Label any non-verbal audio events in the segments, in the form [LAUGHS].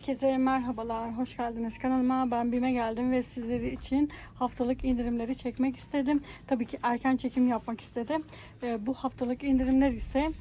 Herkese merhabalar, hoş geldiniz kanalıma. Ben Bime geldim ve sizleri için haftalık indirimleri çekmek istedim. Tabii ki erken çekim yapmak istedim. Ee, bu haftalık indirimler ise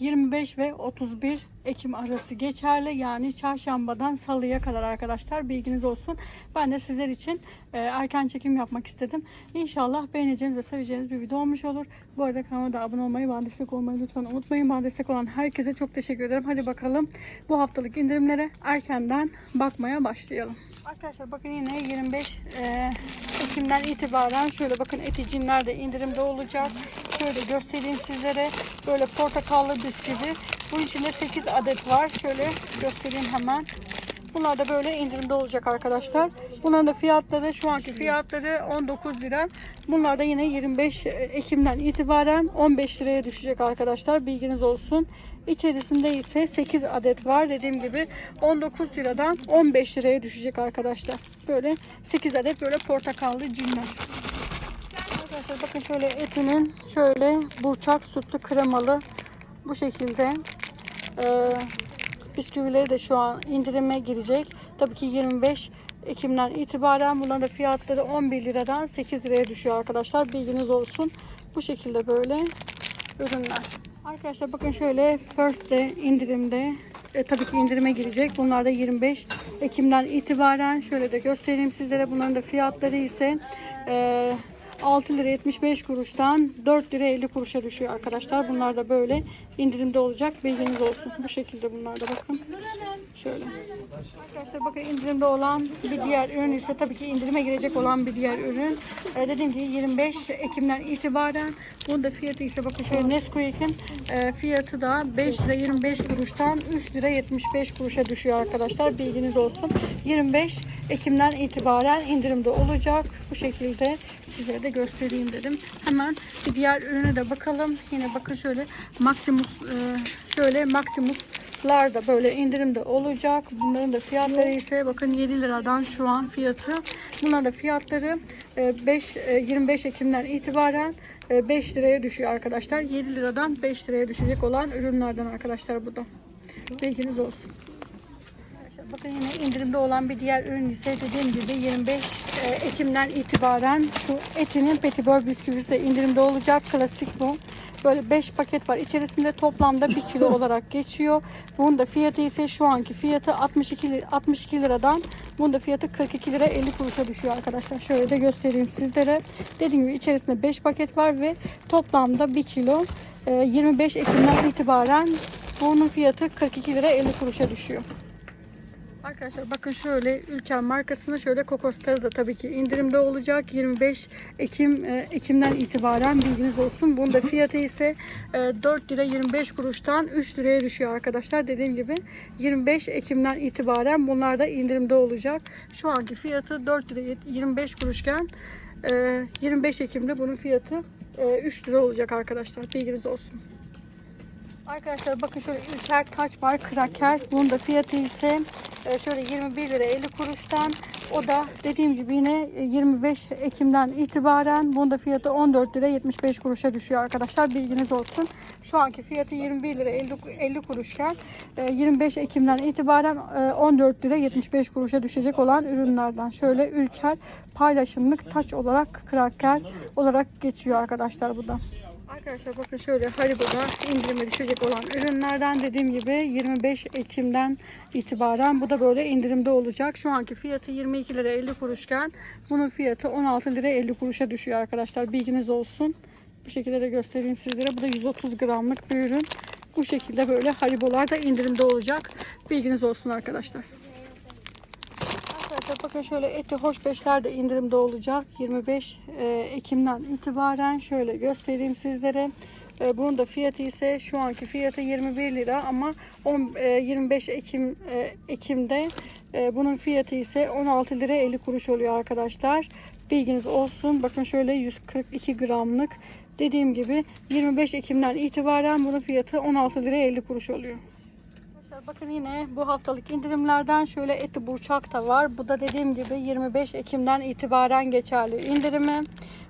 25 ve 31 Ekim arası geçerli. Yani çarşambadan salıya kadar arkadaşlar bilginiz olsun. Ben de sizler için e, erken çekim yapmak istedim. İnşallah beğeneceğiniz ve seveceğiniz bir video olmuş olur. Bu arada kanalıma da abone olmayı, bana destek olmayı lütfen unutmayın. Bana destek olan herkese çok teşekkür ederim. Hadi bakalım bu haftalık indirimlere erkenden bakmaya başlayalım. Arkadaşlar bakın yine 25 e, Ekim'den itibaren şöyle bakın eticinler de indirimde olacak. Şöyle göstereyim sizlere. Böyle portakallı bisküvi. Bunun içinde 8 adet var. Şöyle göstereyim hemen. Bunlar da böyle indirimde olacak arkadaşlar. Bunların da fiyatları şu anki fiyatları 19 lira. Bunlar da yine 25 Ekim'den itibaren 15 liraya düşecek arkadaşlar. Bilginiz olsun. İçerisinde ise 8 adet var. Dediğim gibi 19 liradan 15 liraya düşecek arkadaşlar. Böyle 8 adet böyle portakallı cinler. Arkadaşlar bakın şöyle etinin şöyle burçak sütlü kremalı bu şekilde ee, bisküvileri de şu an indirime girecek. Tabii ki 25 Ekim'den itibaren bunların da fiyatları 11 liradan 8 liraya düşüyor arkadaşlar. Bilginiz olsun. Bu şekilde böyle ürünler. Arkadaşlar bakın şöyle First de indirimde e, tabii ki indirime girecek. Bunlar da 25 Ekim'den itibaren şöyle de göstereyim sizlere. Bunların da fiyatları ise e, 6 lira 75 kuruştan 4 lira 50 kuruşa düşüyor arkadaşlar. Bunlar da böyle indirimde olacak. Bilginiz olsun. Bu şekilde bunlar da bakın. Şöyle. Arkadaşlar bakın indirimde olan bir diğer ürün ise tabii ki indirime girecek olan bir diğer ürün. Ee, dediğim gibi 25 Ekim'den itibaren bunun da fiyatı ise bakın şöyle Nesquik'in e, fiyatı da 5 lira 25 kuruştan 3 lira 75 kuruşa düşüyor arkadaşlar. Bilginiz olsun. 25 Ekim'den itibaren indirimde olacak. Bu şekilde size de göstereyim dedim. Hemen bir diğer ürüne de bakalım. Yine bakın şöyle Maximus e, şöyle Maximus'lar da böyle indirimde olacak. Bunların da fiyatları ise bakın 7 liradan şu an fiyatı. Bunların da fiyatları e, 5 e, 25 Ekim'den itibaren e, 5 liraya düşüyor arkadaşlar. 7 liradan 5 liraya düşecek olan ürünlerden arkadaşlar bu da. Bilginiz olsun. Bakın yine indirimde olan bir diğer ürün ise dediğim gibi 25 e, Ekim'den itibaren şu etinin petibör bisküvisi de indirimde olacak. Klasik bu. Böyle 5 paket var. İçerisinde toplamda 1 kilo [LAUGHS] olarak geçiyor. Bunun da fiyatı ise şu anki fiyatı 62 lira, 62 liradan bunun da fiyatı 42 lira 50 kuruşa düşüyor arkadaşlar. Şöyle de göstereyim sizlere. Dediğim gibi içerisinde 5 paket var ve toplamda 1 kilo. E, 25 Ekim'den itibaren bunun fiyatı 42 lira 50 kuruşa düşüyor. Arkadaşlar bakın şöyle Ülker markasında şöyle kokosları da tabii ki indirimde olacak. 25 Ekim e, Ekim'den itibaren bilginiz olsun. Bunun da fiyatı ise e, 4 lira 25 kuruştan 3 liraya düşüyor arkadaşlar. Dediğim gibi 25 Ekim'den itibaren bunlar da indirimde olacak. Şu anki fiyatı 4 lira 25 kuruşken e, 25 Ekim'de bunun fiyatı e, 3 lira olacak arkadaşlar. Bilginiz olsun. Arkadaşlar bakın şöyle Ülker Taç Bar Kraker. Bunun da fiyatı ise e, şöyle 21 lira 50 kuruştan. O da dediğim gibi yine e, 25 Ekim'den itibaren bunun da fiyatı 14 lira 75 kuruşa düşüyor arkadaşlar. Bilginiz olsun. Şu anki fiyatı 21 lira 50, 50 kuruşken e, 25 Ekim'den itibaren e, 14 lira 75 kuruşa düşecek olan ürünlerden. Şöyle Ülker paylaşımlık taç olarak kraker olarak geçiyor arkadaşlar bu da. Arkadaşlar bakın şöyle Haribo'da indirime düşecek olan ürünlerden dediğim gibi 25 Ekim'den itibaren bu da böyle indirimde olacak. Şu anki fiyatı 22 lira 50 kuruşken bunun fiyatı 16 lira 50 kuruşa düşüyor arkadaşlar. Bilginiz olsun. Bu şekilde de göstereyim sizlere. Bu da 130 gramlık bir ürün. Bu şekilde böyle Haribo'lar da indirimde olacak. Bilginiz olsun arkadaşlar. Arkadaşlar bakın şöyle eti hoş beşler de indirimde olacak. 25 e, Ekim'den itibaren şöyle göstereyim sizlere. E, Bunun da fiyatı ise şu anki fiyatı 21 lira ama 10, e, 25 Ekim e, Ekim'de e, bunun fiyatı ise 16 lira 50 kuruş oluyor arkadaşlar. Bilginiz olsun. Bakın şöyle 142 gramlık. Dediğim gibi 25 Ekim'den itibaren bunun fiyatı 16 lira 50 kuruş oluyor. Bakın yine bu haftalık indirimlerden şöyle eti burçak da var. Bu da dediğim gibi 25 Ekim'den itibaren geçerli indirimi.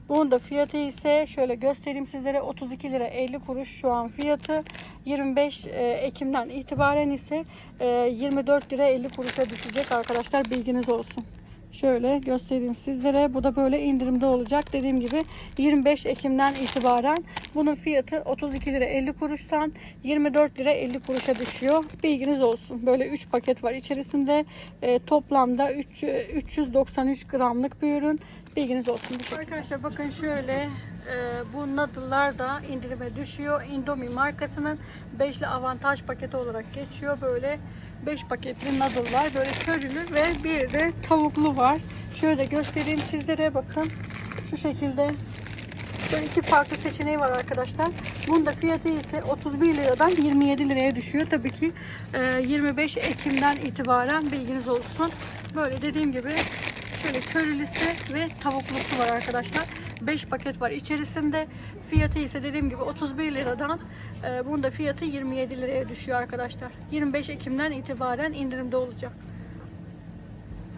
Bunun da fiyatı ise şöyle göstereyim sizlere 32 lira 50 kuruş şu an fiyatı. 25 e, Ekim'den itibaren ise e, 24 lira 50 kuruşa düşecek arkadaşlar bilginiz olsun. Şöyle göstereyim sizlere. Bu da böyle indirimde olacak. Dediğim gibi 25 Ekim'den itibaren bunun fiyatı 32 lira 50 kuruştan 24 lira 50 kuruşa düşüyor. Bilginiz olsun. Böyle 3 paket var içerisinde. E, toplamda 3, 393 gramlık bir ürün. Bilginiz olsun. Bu şekilde. Arkadaşlar bakın şöyle e, bu noodle'lar da indirime düşüyor. Indomie markasının 5'li avantaj paketi olarak geçiyor. Böyle 5 paketli noodle var. Böyle körülü ve bir de tavuklu var. Şöyle göstereyim sizlere bakın. Şu şekilde Böyle iki farklı seçeneği var arkadaşlar. Bunun da fiyatı ise 31 liradan 27 liraya düşüyor. Tabii ki e, 25 Ekim'den itibaren bilginiz olsun. Böyle dediğim gibi şöyle körülüsü ve tavuklusu var arkadaşlar. 5 paket var içerisinde. Fiyatı ise dediğim gibi 31 liradan e, bunun da fiyatı 27 liraya düşüyor arkadaşlar. 25 Ekim'den itibaren indirimde olacak.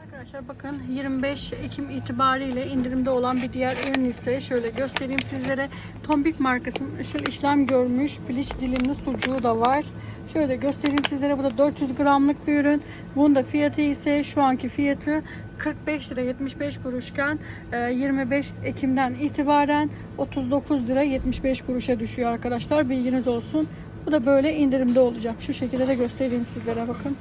Arkadaşlar bakın 25 Ekim itibariyle indirimde olan bir diğer ürün ise şöyle göstereyim sizlere. Tombik markasının ışıl işlem görmüş piliç dilimli sucuğu da var. Şöyle göstereyim sizlere. Bu da 400 gramlık bir ürün. Bunun da fiyatı ise şu anki fiyatı 45 lira 75 kuruşken e, 25 Ekim'den itibaren 39 lira 75 kuruşa düşüyor arkadaşlar. Bilginiz olsun. Bu da böyle indirimde olacak. Şu şekilde de göstereyim sizlere bakın.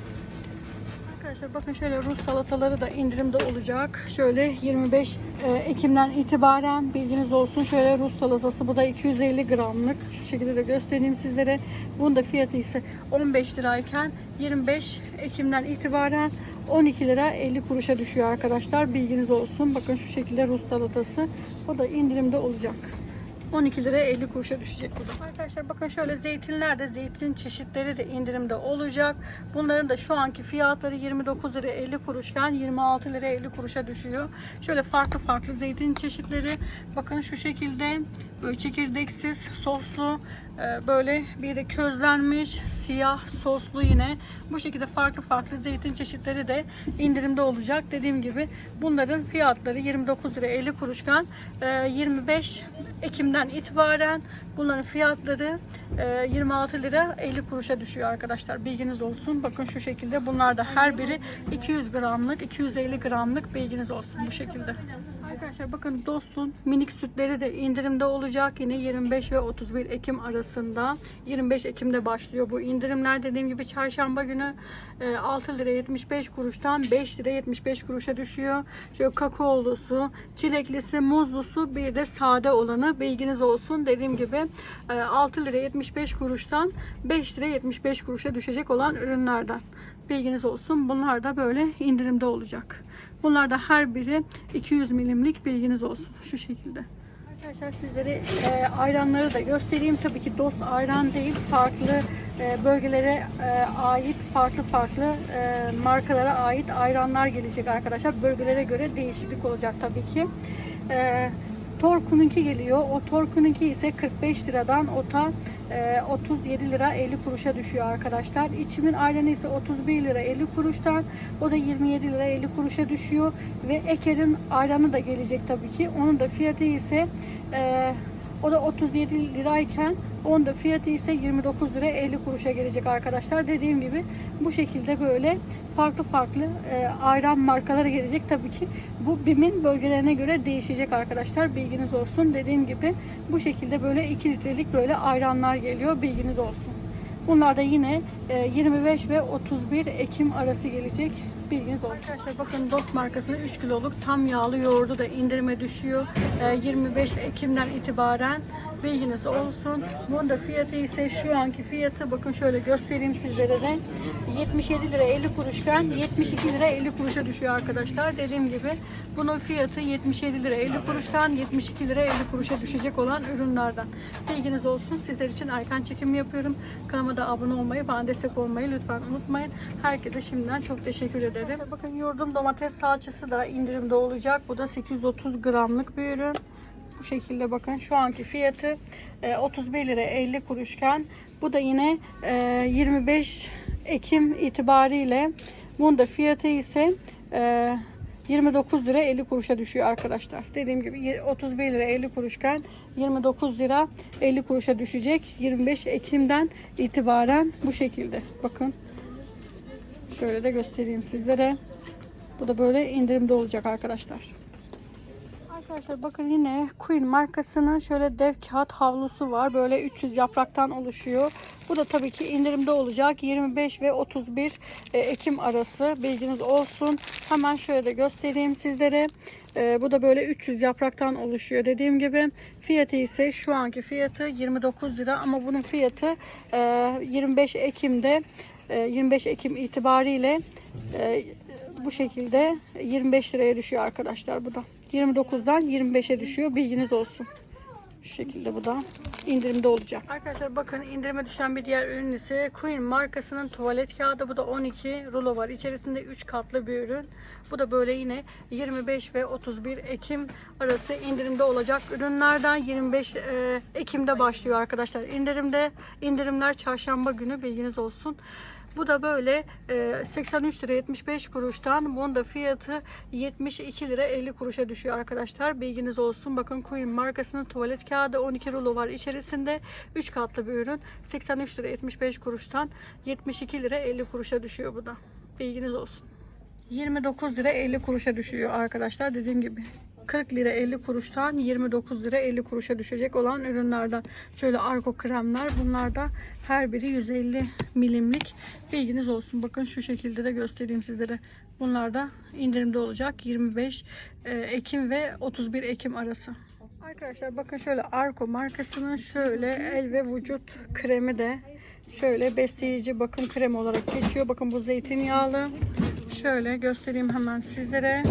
Arkadaşlar bakın şöyle Rus salataları da indirimde olacak. Şöyle 25 e, Ekim'den itibaren bilginiz olsun. Şöyle Rus salatası bu da 250 gramlık. Şu şekilde de göstereyim sizlere. Bunun da fiyatı ise 15 lirayken 25 Ekim'den itibaren 12 lira 50 kuruşa düşüyor arkadaşlar. Bilginiz olsun. Bakın şu şekilde Rus salatası. O da indirimde olacak. 12 lira 50 kuruşa düşecek bu da. Arkadaşlar bakın şöyle zeytinler de zeytin çeşitleri de indirimde olacak. Bunların da şu anki fiyatları 29 lira 50 kuruşken 26 lira 50 kuruşa düşüyor. Şöyle farklı farklı zeytin çeşitleri bakın şu şekilde böyle çekirdeksiz soslu e, böyle bir de közlenmiş siyah soslu yine bu şekilde farklı farklı zeytin çeşitleri de indirimde olacak. Dediğim gibi bunların fiyatları 29 lira 50 kuruşken e, 25 Ekim'den itibaren bunların fiyatları e, 26 lira 50 kuruşa düşüyor arkadaşlar. Bilginiz olsun. Bakın şu şekilde bunlar da her biri 200 gramlık 250 gramlık bilginiz olsun bu şekilde. Arkadaşlar bakın Dost'un minik sütleri de indirimde olacak. Yine 25 ve 31 Ekim arasında. 25 Ekim'de başlıyor bu indirimler. Dediğim gibi çarşamba günü e, 6 lira 75 kuruştan 5 lira 75 kuruşa düşüyor. Şöyle kakaolusu, çileklisi, muzlusu bir de sade olanı bilginiz olsun. Dediğim gibi e, 6 lira 75 kuruştan 5 lira 75 kuruşa düşecek olan ürünlerden. Bilginiz olsun. Bunlar da böyle indirimde olacak. Bunlar da her biri 200 milimlik bilginiz olsun. Şu şekilde. Arkadaşlar sizlere e, ayranları da göstereyim. Tabii ki dost ayran değil. Farklı e, bölgelere e, ait farklı farklı e, markalara ait ayranlar gelecek arkadaşlar. Bölgelere göre değişiklik olacak tabii ki. E, Torku'nunki geliyor. O Torku'nunki ise 45 liradan ota 37 lira 50 kuruşa düşüyor arkadaşlar. İçimin ayranı ise 31 lira 50 kuruştan o da 27 lira 50 kuruşa düşüyor ve Eker'in ayranı da gelecek tabii ki. Onun da fiyatı ise e, o da 37 lirayken onun da fiyatı ise 29 lira 50 kuruşa gelecek arkadaşlar. Dediğim gibi bu şekilde böyle farklı farklı e, ayran markaları gelecek. Tabii ki bu BİM'in bölgelerine göre değişecek arkadaşlar. Bilginiz olsun. Dediğim gibi bu şekilde böyle 2 litrelik böyle ayranlar geliyor. Bilginiz olsun. Bunlar da yine e, 25 ve 31 Ekim arası gelecek. Bilginiz olsun. Arkadaşlar bakın Dost markasının 3 kiloluk tam yağlı yoğurdu da indirime düşüyor. E, 25 Ekim'den itibaren bilginiz olsun. Bunun da fiyatı ise şu anki fiyatı bakın şöyle göstereyim sizlere de 77 lira 50 kuruşken 72 lira 50 kuruşa düşüyor arkadaşlar. Dediğim gibi bunun fiyatı 77 lira 50 kuruştan 72 lira 50 kuruşa düşecek olan ürünlerden. Bilginiz olsun. Sizler için erken çekim yapıyorum. Kanalıma da abone olmayı, bana destek olmayı lütfen unutmayın. Herkese şimdiden çok teşekkür ederim. Bakın yoğurdum domates salçası da indirimde olacak. Bu da 830 gramlık bir ürün. Bu şekilde bakın şu anki fiyatı e, 31 lira 50 kuruşken bu da yine e, 25 Ekim itibariyle bunun da fiyatı ise e, 29 lira 50 kuruşa düşüyor arkadaşlar. Dediğim gibi 31 lira 50 kuruşken 29 lira 50 kuruşa düşecek. 25 Ekim'den itibaren bu şekilde. Bakın. Şöyle de göstereyim sizlere. Bu da böyle indirimde olacak arkadaşlar. Arkadaşlar bakın yine Queen markasının şöyle dev kağıt havlusu var. Böyle 300 yapraktan oluşuyor. Bu da tabii ki indirimde olacak. 25 ve 31 e, Ekim arası bilginiz olsun. Hemen şöyle de göstereyim sizlere. E, Bu da böyle 300 yapraktan oluşuyor. Dediğim gibi fiyatı ise şu anki fiyatı 29 lira ama bunun fiyatı e, 25 Ekim'de e, 25 Ekim itibariyle e, bu şekilde 25 liraya düşüyor arkadaşlar bu da. 29'dan 25'e düşüyor. Bilginiz olsun. Şu şekilde bu da indirimde olacak. Arkadaşlar bakın indirime düşen bir diğer ürün ise Queen markasının tuvalet kağıdı. Bu da 12 rulo var. İçerisinde 3 katlı bir ürün. Bu da böyle yine 25 ve 31 Ekim arası indirimde olacak ürünlerden 25 e, Ekim'de başlıyor arkadaşlar. İndirimde indirimler çarşamba günü bilginiz olsun. Bu da böyle e, 83 lira 75 kuruştan bunun da fiyatı 72 lira 50 kuruşa düşüyor arkadaşlar. Bilginiz olsun. Bakın Queen markasının tuvalet kağıdı 12 rulo var içerisinde. 3 katlı bir ürün. 83 lira 75 kuruştan 72 lira 50 kuruşa düşüyor bu da. Bilginiz olsun. 29 lira 50 kuruşa düşüyor arkadaşlar. Dediğim gibi 40 lira 50 kuruştan 29 lira 50 kuruşa düşecek olan ürünlerden. Şöyle arko kremler. Bunlar da her biri 150 milimlik. Bilginiz olsun. Bakın şu şekilde de göstereyim sizlere. Bunlar da indirimde olacak. 25 e, Ekim ve 31 Ekim arası. Arkadaşlar bakın şöyle Arko markasının şöyle el ve vücut kremi de şöyle besleyici bakım kremi olarak geçiyor. Bakın bu zeytinyağlı. Şöyle göstereyim hemen sizlere.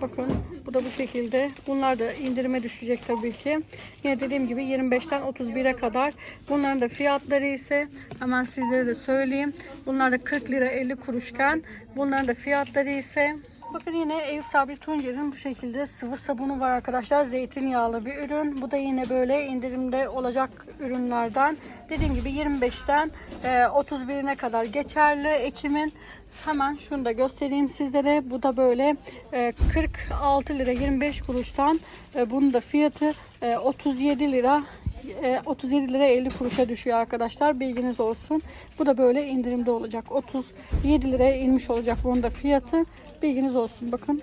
Bakın bu da bu şekilde. Bunlar da indirime düşecek tabii ki. Yine dediğim gibi 25'ten 31'e kadar. Bunların da fiyatları ise hemen sizlere de söyleyeyim. Bunlar da 40 lira 50 kuruşken bunların da fiyatları ise Bakın yine Eyüp Sabri Tuncer'in bu şekilde sıvı sabunu var arkadaşlar. Zeytinyağlı bir ürün. Bu da yine böyle indirimde olacak ürünlerden. Dediğim gibi 25'ten e, 31'ine kadar geçerli Ekim'in. Hemen şunu da göstereyim sizlere. Bu da böyle e, 46 lira 25 kuruştan. E, bunun da fiyatı e, 37 lira e, 37 lira 50 kuruşa düşüyor arkadaşlar. Bilginiz olsun. Bu da böyle indirimde olacak. 37 liraya inmiş olacak bunun da fiyatı. Bilginiz olsun. Bakın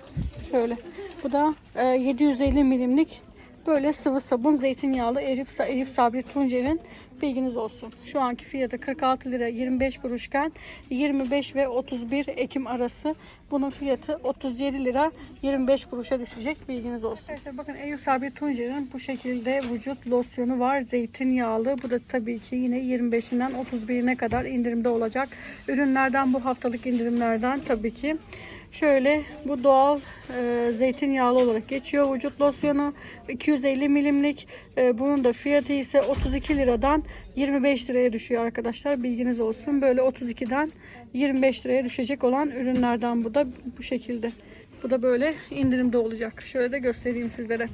şöyle. Bu da e, 750 milimlik böyle sıvı sabun zeytinyağlı Eyüp, Eyüp Sabri Tuncer'in bilginiz olsun. Şu anki fiyatı 46 lira 25 kuruşken 25 ve 31 Ekim arası bunun fiyatı 37 lira 25 kuruşa düşecek bilginiz olsun. Arkadaşlar bakın Eyüp Sabri Tuncer'in bu şekilde vücut losyonu var zeytinyağlı. Bu da tabii ki yine 25'inden 31'ine kadar indirimde olacak. Ürünlerden bu haftalık indirimlerden tabii ki. Şöyle bu doğal e, zeytinyağlı olarak geçiyor vücut losyonu. 250 milimlik e, bunun da fiyatı ise 32 liradan 25 liraya düşüyor arkadaşlar. Bilginiz olsun. Böyle 32'den 25 liraya düşecek olan ürünlerden bu da bu şekilde. Bu da böyle indirimde olacak. Şöyle de göstereyim sizlere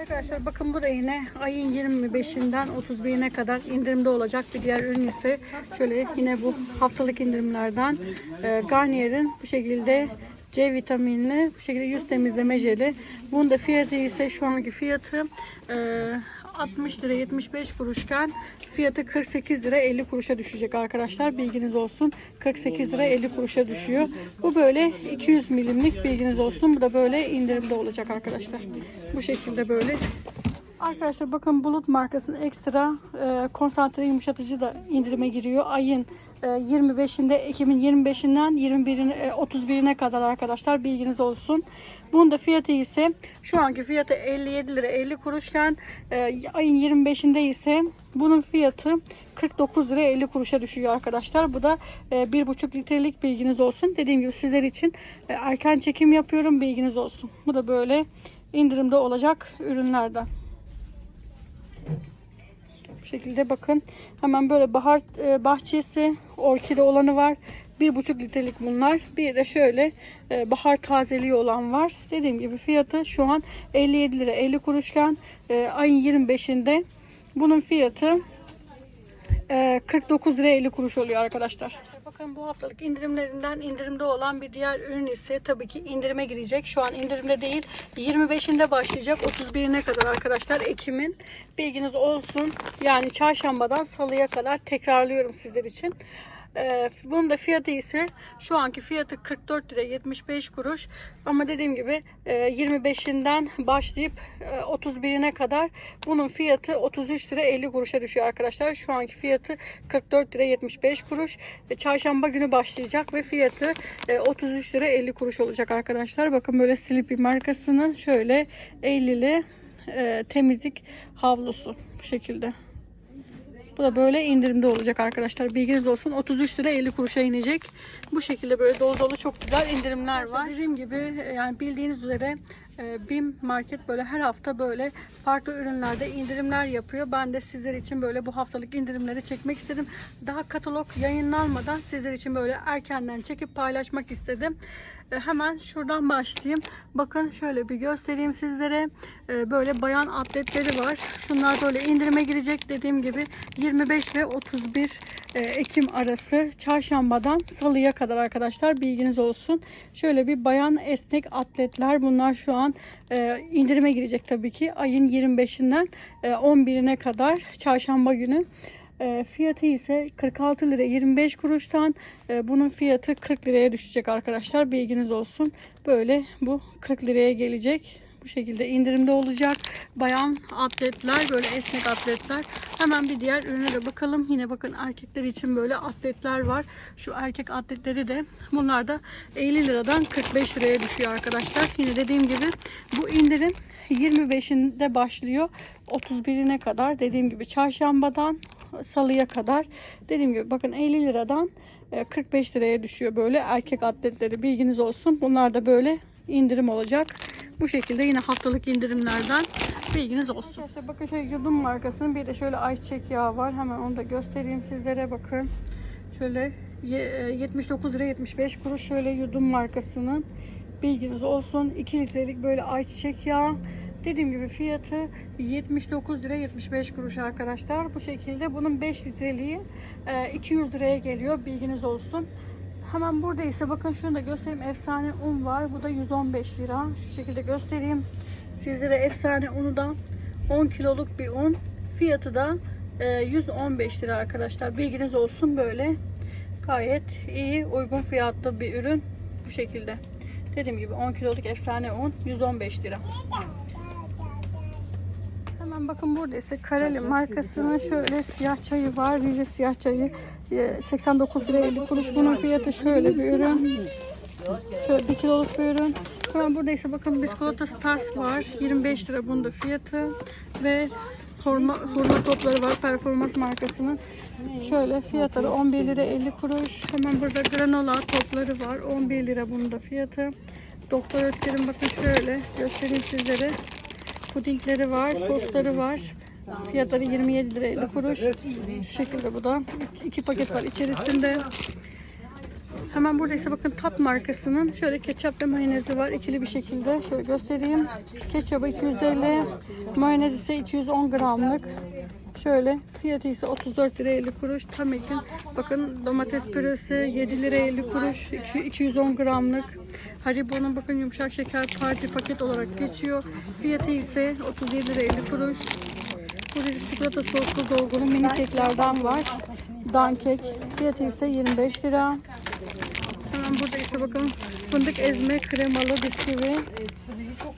Arkadaşlar bakın bu yine ayın 25'inden 31'ine kadar indirimde olacak bir diğer ürün ise şöyle yine bu haftalık indirimlerden e, Garnier'in bu şekilde C vitaminli bu şekilde yüz temizleme jeli. Bunun da fiyatı ise şu anki fiyatı e, 60 lira 75 kuruşken fiyatı 48 lira 50 kuruşa düşecek arkadaşlar. Bilginiz olsun. 48 lira 50 kuruşa düşüyor. Bu böyle 200 milimlik bilginiz olsun. Bu da böyle indirimde olacak arkadaşlar. Bu şekilde böyle Arkadaşlar bakın Bulut markasının ekstra e, konsantre yumuşatıcı da indirime giriyor. Ayın 25'inde Ekim'in 25'inden 21'ine e, 31'ine kadar arkadaşlar bilginiz olsun. Bunun da fiyatı ise şu anki fiyatı 57 lira 50 kuruşken e, ayın 25'inde ise bunun fiyatı 49 lira 50 kuruşa düşüyor arkadaşlar. Bu da e, 1,5 litrelik bilginiz olsun. Dediğim gibi sizler için e, erken çekim yapıyorum bilginiz olsun. Bu da böyle indirimde olacak ürünlerden. Şekilde bakın. Hemen böyle bahar e, bahçesi orkide olanı var. Bir buçuk litrelik bunlar. Bir de şöyle e, bahar tazeliği olan var. Dediğim gibi fiyatı şu an 57 lira 50 kuruşken e, ayın 25'inde bunun fiyatı e, 49 lira 50 kuruş oluyor arkadaşlar. Bakın bu haftalık indirimlerinden indirimde olan bir diğer ürün ise tabii ki indirime girecek. Şu an indirimde değil. 25'inde başlayacak 31'ine kadar arkadaşlar Ekim'in. Bilginiz olsun. Yani çarşambadan salıya kadar tekrarlıyorum sizler için. Ee, bunun da fiyatı ise şu anki fiyatı 44 lira 75 kuruş. Ama dediğim gibi e, 25'inden başlayıp e, 31'ine kadar bunun fiyatı 33 lira 50 kuruşa düşüyor arkadaşlar. Şu anki fiyatı 44 lira 75 kuruş. Çarşamba günü başlayacak ve fiyatı e, 33 lira 50 kuruş olacak arkadaşlar. Bakın böyle Sleepy markasının şöyle 50'li e, temizlik havlusu bu şekilde. Bu da böyle indirimde olacak arkadaşlar. Bilginiz olsun. 33 lira 50 kuruşa inecek. Bu şekilde böyle dolu dolu çok güzel indirimler var. Dediğim gibi e, yani bildiğiniz üzere e, BİM Market böyle her hafta böyle farklı ürünlerde indirimler yapıyor. Ben de sizler için böyle bu haftalık indirimleri çekmek istedim. Daha katalog yayınlanmadan sizler için böyle erkenden çekip paylaşmak istedim. E, Hemen şuradan başlayayım. Bakın şöyle bir göstereyim sizlere. E, Böyle bayan atletleri var. Şunlar böyle indirime girecek dediğim gibi 25 ve 31 e, Ekim arası çarşambadan salıya kadar arkadaşlar bilginiz olsun. Şöyle bir bayan esnek atletler bunlar şu an indirime girecek tabii ki ayın 25'inden e, 11'ine kadar çarşamba günü. E, fiyatı ise 46 lira 25 kuruştan e, bunun fiyatı 40 liraya düşecek arkadaşlar bilginiz olsun. Böyle bu 40 liraya gelecek. Bu şekilde indirimde olacak. Bayan atletler böyle esnek atletler. Hemen bir diğer ürüne de bakalım. Yine bakın erkekler için böyle atletler var. Şu erkek atletleri de bunlar da 50 liradan 45 liraya düşüyor arkadaşlar. Yine dediğim gibi bu indirim 25'inde başlıyor. 31'ine kadar dediğim gibi çarşambadan salıya kadar dediğim gibi bakın 50 liradan e, 45 liraya düşüyor böyle erkek atletleri bilginiz olsun. Bunlar da böyle indirim olacak. Bu şekilde yine haftalık indirimlerden bilginiz olsun. Arkadaşlar bakın şöyle yudum markasının bir de şöyle ayçiçek yağı var. Hemen onu da göstereyim sizlere bakın. Şöyle ye- e, 79 lira 75 kuruş şöyle yudum markasının bilginiz olsun. 2 litrelik böyle ayçiçek yağı. Dediğim gibi fiyatı 79 lira 75 kuruş arkadaşlar. Bu şekilde bunun 5 litreliği e, 200 liraya geliyor. Bilginiz olsun. Hemen burada ise bakın şunu da göstereyim. Efsane un var. Bu da 115 lira. Şu şekilde göstereyim. Sizlere efsane unu da 10 kiloluk bir un. Fiyatı da e, 115 lira arkadaşlar. Bilginiz olsun böyle. Gayet iyi, uygun fiyatlı bir ürün. Bu şekilde. Dediğim gibi 10 kiloluk efsane un 115 lira. Hemen bakın burada ise Kareli markasının şöyle siyah çayı var. Rize siyah çayı e, 89 lira 50 kuruş. Bunun fiyatı şöyle bir ürün. Şöyle 1 kiloluk bir ürün. Hemen burada ise bakın biskolata stars var. 25 lira bunun da fiyatı. Ve hurma, hurma topları var performans markasının. Şöyle fiyatları 11 lira 50 kuruş. Hemen burada granola topları var. 11 lira bunun da fiyatı. Doktor Ötker'in bakın şöyle göstereyim sizlere. Pudingleri var, sosları var. Fiyatları 27 lira 50 kuruş. Şu şekilde bu da. iki paket var içerisinde. Hemen burada ise bakın Tat markasının şöyle ketçap ve mayonezi var ikili bir şekilde. Şöyle göstereyim. Ketçabı 250, mayonez ise 210 gramlık. Şöyle fiyatı ise 34 lira 50 kuruş. Tam ekin. Bakın domates püresi 7 lira 50 kuruş. iki- 210 gramlık. Haribo'nun bakın yumuşak şeker parti paket olarak geçiyor. Fiyatı ise 37 lira 50 kuruş. Burada çikolata soslu dolgulu mini keklerden var. Dankek. Fiyatı ise 25 lira. Hemen burada ise bakın fındık ezme kremalı bisküvi.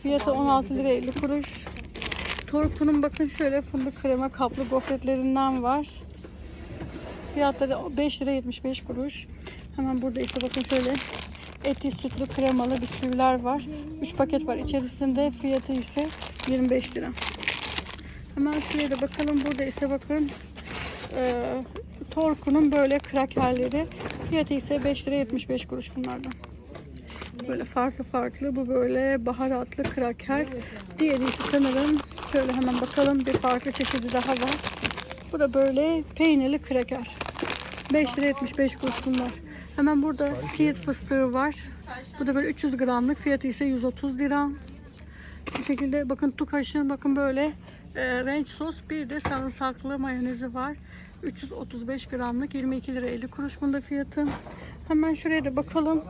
Fiyatı 16 lira 50 kuruş. Torku'nun bakın şöyle fındık krema kaplı gofretlerinden var. Fiyatları 5 lira 75 kuruş. Hemen burada ise bakın şöyle eti sütlü kremalı bisküviler var. 3 paket var içerisinde. Fiyatı ise 25 lira. Hemen şuraya da bakalım. Burada ise bakın e, Torku'nun böyle krakerleri. Fiyatı ise 5 lira 75 kuruş bunlardan. Böyle farklı farklı. Bu böyle baharatlı kraker. Diğeri ise sanırım şöyle hemen bakalım. Bir farklı çeşidi daha var. Bu da böyle peynirli kraker. 5 lira 75 kuruş bunlar. Hemen burada siirt fıstığı var. Bu da böyle 300 gramlık. Fiyatı ise 130 lira. Bu şekilde bakın Tukaş'ın bakın böyle e, renk sos bir de sarımsaklı mayonezi var. 335 gramlık 22 lira 50 kuruş bunda fiyatı. Hemen şuraya da bakalım.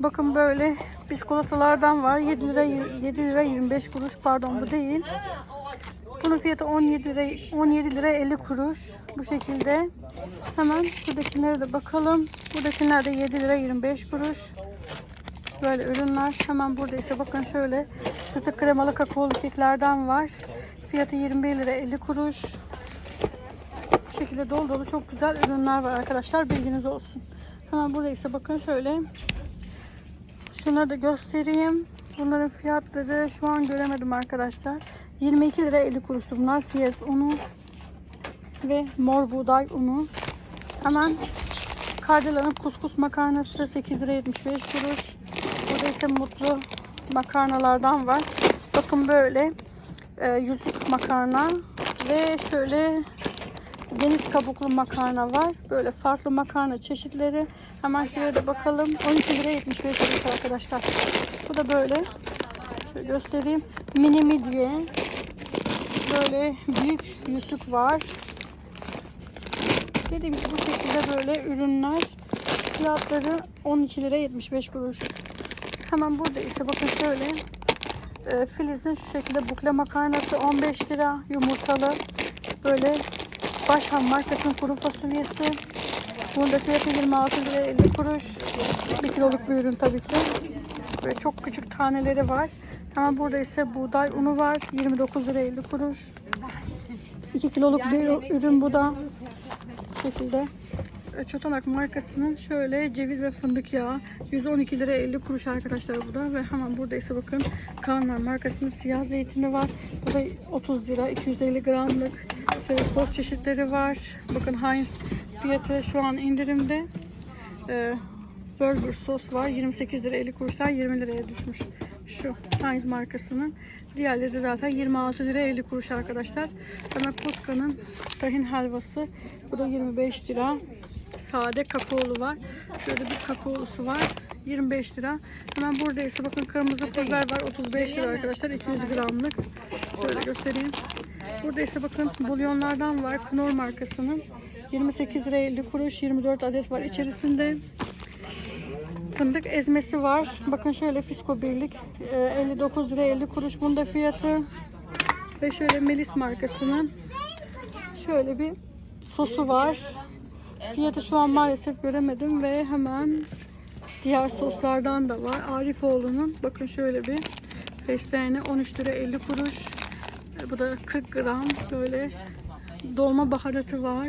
Bakın böyle biskolatalardan var. 7 lira 7 lira 25 kuruş. Pardon bu değil. Bunun fiyatı 17 lira 17 lira 50 kuruş. Bu şekilde. Hemen buradakilere de bakalım. Buradakiler de 7 lira 25 kuruş. Böyle ürünler. Hemen burada ise bakın şöyle sütlü kremalı kakaolu keklerden var. Fiyatı 21 lira 50 kuruş. Bu şekilde dolu dolu çok güzel ürünler var arkadaşlar. Bilginiz olsun. Hemen burada ise bakın şöyle. Şunları da göstereyim. Bunların fiyatları şu an göremedim arkadaşlar. 22 lira 50 kuruştu bunlar. Siyez unu ve mor buğday unu. Hemen Kardelan'ın kuskus makarnası 8 lira 75 kuruş. Burada ise mutlu makarnalardan var. Bakın böyle e, yüzük makarna ve şöyle deniz kabuklu makarna var. Böyle farklı makarna çeşitleri. Hemen şuraya da bakalım. 12 lira 75 kuruş arkadaşlar. Bu da böyle. Şöyle göstereyim. Mini midye. Böyle büyük yüzük var. Dediğim gibi bu şekilde böyle ürünler. Fiyatları 12 lira 75 kuruş. Hemen burada ise bakın şöyle. E, Filiz'in şu şekilde bukle makarnası 15 lira yumurtalı. Böyle Başhan markasının kuru fasulyesi. Bunun da fiyatı 26 lira 50 kuruş. 1 kiloluk bir ürün tabii ki. Böyle çok küçük taneleri var. Hemen burada ise buğday unu var. 29 lira 50 kuruş. 2 kiloluk bir ürün bu da. Bu şekilde. Çotanak markasının şöyle ceviz ve fındık yağı 112 lira 50 kuruş arkadaşlar bu da ve hemen burada ise bakın Kaanlar markasının siyah zeytini var. Bu da 30 lira 250 gramlık. Şöyle sos çeşitleri var. Bakın Heinz fiyatı şu an indirimde. Ee, burger sos var 28 lira 50 kuruştan 20 liraya düşmüş. Şu Heinz markasının. Diğerleri de zaten 26 lira 50 kuruş arkadaşlar. Hemen Kuska'nın tahin helvası. Bu da 25 lira. Sade kakaolu var. Şöyle bir kakaolusu var. 25 lira. Hemen burada ise bakın kırmızı pulver var. 35 lira arkadaşlar. 200 gramlık. Şöyle göstereyim. Burada ise bakın bulyonlardan var. Knorr markasının. 28 lira 50 kuruş. 24 adet var içerisinde. Fındık ezmesi var. Bakın şöyle Fisko birlik. e, 59 lira 50 kuruş. Bunda fiyatı. Ve şöyle Melis markasının. Şöyle bir sosu var. Fiyatı şu an maalesef göremedim ve hemen diğer soslardan da var. Arifoğlu'nun bakın şöyle bir fesleğeni 13 lira 50 kuruş. Bu da 40 gram böyle dolma baharatı var.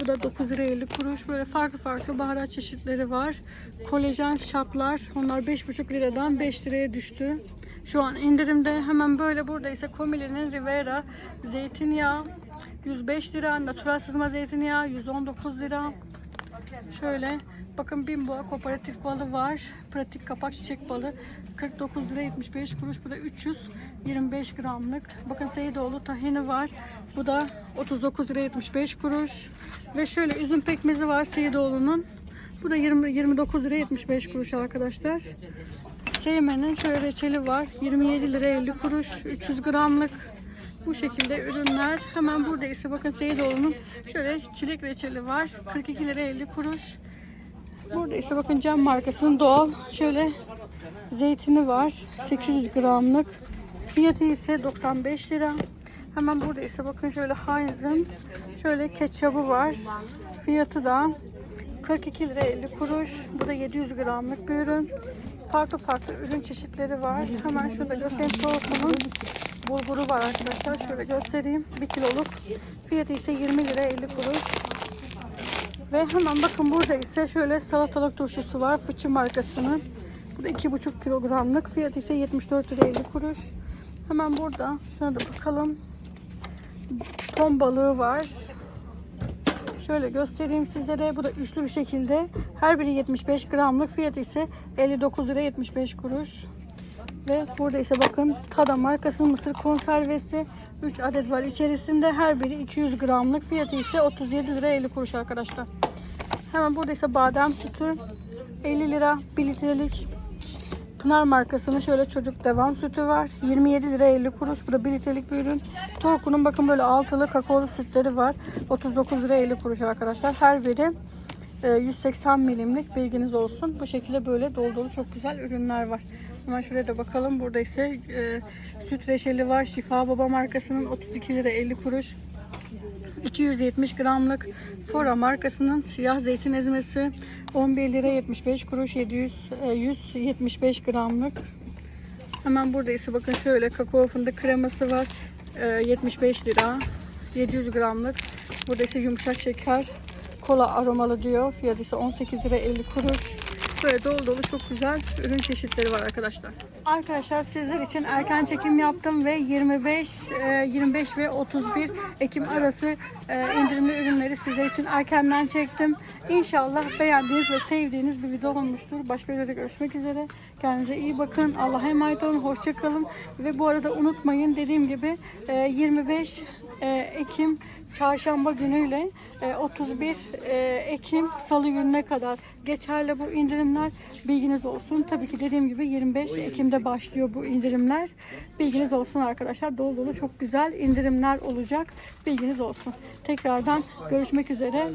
Bu da 9 lira 50 kuruş. Böyle farklı farklı baharat çeşitleri var. Kolajen şatlar. Onlar 5,5 liradan 5 liraya düştü. Şu an indirimde. Hemen böyle burada ise Komili'nin Rivera zeytinyağı 105 lira. Natural sızma zeytinyağı 119 lira. Şöyle bakın Bimboğa kooperatif balı var. Pratik kapak çiçek balı 49 lira 75 kuruş. Bu da 325 gramlık. Bakın Seyidoğlu tahini var. Bu da 39 lira 75 kuruş. Ve şöyle üzüm pekmezi var Seyidoğlu'nun. Bu da 20, 29 lira 75 kuruş arkadaşlar. Şeymen'in şöyle reçeli var. 27 lira 50 kuruş. 300 gramlık. Bu şekilde ürünler. Hemen burada ise bakın Seyidoğlu'nun şöyle çilek reçeli var. 42 lira 50 kuruş. Burada ise bakın Cem markasının doğal şöyle zeytini var. 800 gramlık. Fiyatı ise 95 lira. Hemen burada ise bakın şöyle Heinz'in şöyle ketçabı var. Fiyatı da 42 lira 50 kuruş. Bu da 700 gramlık bir ürün. Farklı farklı ürün çeşitleri var. Hemen şurada göstereyim. Tofu'nun bulguru var arkadaşlar. Şöyle göstereyim. 1 kiloluk. Fiyatı ise 20 lira 50 kuruş. Ve hemen bakın burada ise şöyle salatalık turşusu var. Fıçı markasının. Bu da 2,5 kilogramlık. Fiyatı ise 74 lira 50 kuruş. Hemen burada. Şuna da bakalım. Ton balığı var. Şöyle göstereyim sizlere. Bu da üçlü bir şekilde. Her biri 75 gramlık. Fiyatı ise 59 lira 75 kuruş. Ve burada ise bakın Tada markasının mısır konservesi 3 adet var içerisinde. Her biri 200 gramlık. Fiyatı ise 37 lira 50 kuruş arkadaşlar. Hemen burada ise badem sütü 50 lira 1 litrelik Pınar markasının şöyle çocuk devam sütü var. 27 lira 50 kuruş. Bu da 1 litrelik bir ürün. Torku'nun bakın böyle altılı kakaolu sütleri var. 39 lira 50 kuruş arkadaşlar. Her biri e, 180 milimlik bilginiz olsun. Bu şekilde böyle dolu dolu çok güzel ürünler var. Hemen şuraya da bakalım. Burada ise e, süt reçeli var. Şifa Baba markasının 32 lira 50 kuruş. 270 gramlık Fora markasının siyah zeytin ezmesi 11 lira 75 kuruş 700 e, 175 gramlık. Hemen burada ise bakın şöyle kakao fındık kreması var. E, 75 lira 700 gramlık. Burada ise yumuşak şeker kola aromalı diyor. Fiyatı ise 18 lira 50 kuruş. Böyle dolu dolu çok güzel ürün çeşitleri var arkadaşlar. Arkadaşlar sizler için erken çekim yaptım ve 25, e, 25 ve 31 Ekim arası e, indirimli ürünleri sizler için erkenden çektim. İnşallah beğendiğiniz ve sevdiğiniz bir video olmuştur. Başka videoda görüşmek üzere. Kendinize iyi bakın. Allah'a emanet olun. Hoşçakalın. Ve bu arada unutmayın dediğim gibi e, 25 e, Ekim çarşamba günüyle e, 31 e, Ekim salı gününe kadar geçerli bu indirimler. Bilginiz olsun. Tabii ki dediğim gibi 25 Ekim'de başlıyor bu indirimler. Bilginiz olsun arkadaşlar. Dolu dolu çok güzel indirimler olacak. Bilginiz olsun. Tekrardan görüşmek üzere.